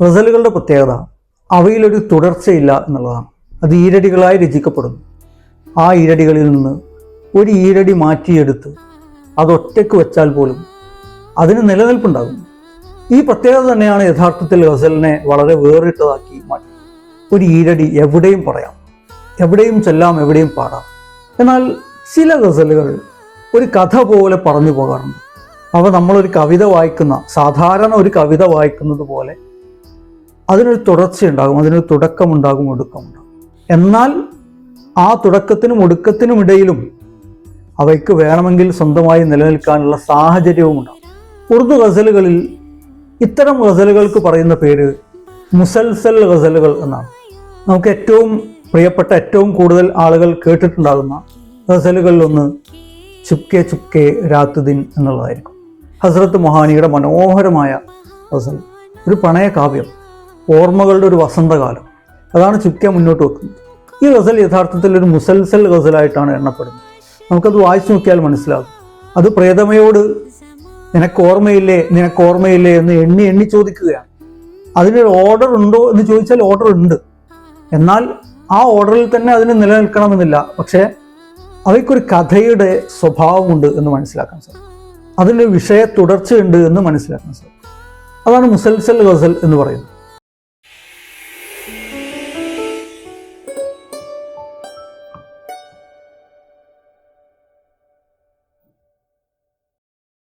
ഗസലുകളുടെ പ്രത്യേകത അവയിലൊരു തുടർച്ചയില്ല എന്നുള്ളതാണ്. അത് ഈരടികളായി രചിക്കപ്പെടുന്നു. ആ ഈരടികളിൽ നിന്ന് ഒരു ഈരടി മാറ്റിയെടുത്ത് അതൊറ്റയ്ക്ക് വെച്ചാൽ പോലും അതിന് നിലനിൽപ്പുണ്ടാകും ഈ പ്രത്യേകത തന്നെയാണ് യഥാർത്ഥത്തിൽ ഗസലിനെ വളരെ വേറിട്ടതാക്കി മാറ്റി ഒരു ഈരടി എവിടെയും പറയാം എവിടെയും ചെല്ലാം എവിടെയും പാടാം. എന്നാൽ ചില ഗസലുകൾ ഒരു കഥ പോലെ പറഞ്ഞു പോകാറുണ്ട്. അവ നമ്മളൊരു കവിത വായിക്കുന്ന സാധാരണ ഒരു കവിത വായിക്കുന്നത് പോലെ അതിനൊരു തുടർച്ചയുണ്ടാകും അതിനൊരു തുടക്കമുണ്ടാകും ഒടുക്കമുണ്ടാകും എന്നാൽ ആ തുടക്കത്തിനും ഒടുക്കത്തിനും ഇടയിലും അവയ്ക്ക് വേണമെങ്കിൽ സ്വന്തമായി നിലനിൽക്കാനുള്ള സാഹചര്യവും ഉണ്ടാകും. ഉറുദു ഗസലുകളിൽ ഇത്തരം ഗസലുകൾക്ക് പറയുന്ന പേര് മുസൽസൽ ഗസലുകൾ എന്നാണ്. നമുക്ക് ഏറ്റവും പ്രിയപ്പെട്ട ഏറ്റവും കൂടുതൽ ആളുകൾ കേട്ടിട്ടുണ്ടാകുന്ന ഗസലുകളിലൊന്ന് ചുപ്കെ ചുപ്കെ രാത്തുദിൻ എന്നുള്ളതായിരിക്കും. ഹസ്രത്ത് മൊഹാനിയുടെ മനോഹരമായ ഗസൽ. ഒരു പണയ കാവ്യം. ഓർമ്മകളുടെ ഒരു വസന്തകാലം. അതാണ് ചുക്ക മുന്നോട്ട് വെക്കുന്നത്. ഈ ഗസൽ യഥാർത്ഥത്തിൽ ഒരു മുസൽസൽ ഗസലായിട്ടാണ് എണ്ണപ്പെടുന്നത്. നമുക്കത് വായിച്ചു നോക്കിയാൽ മനസ്സിലാകും. അത് പ്രേതമയോട് നിനക്ക് ഓർമ്മയില്ലേ നിനക്ക് ഓർമ്മയില്ലേ എന്ന് എണ്ണി എണ്ണി ചോദിക്കുകയാണ്. അതിനൊരു ഓർഡർ ഉണ്ടോ എന്ന് ചോദിച്ചാൽ ഓർഡർ ഉണ്ട്. എന്നാൽ ആ ഓർഡറിൽ തന്നെ അതിന് നിലനിൽക്കണമെന്നില്ല. പക്ഷേ അവയ്ക്കൊരു കഥയുടെ സ്വഭാവമുണ്ട് എന്ന് മനസ്സിലാക്കാൻ സാധിക്കും അതിന്റെ വിഷയ തുടർച്ചയുണ്ട് എന്ന് മനസ്സിലാക്കാൻ സാധിക്കും അതാണ് മുസൽസൽ ഗസൽ എന്ന് പറയുന്നത്. Bye.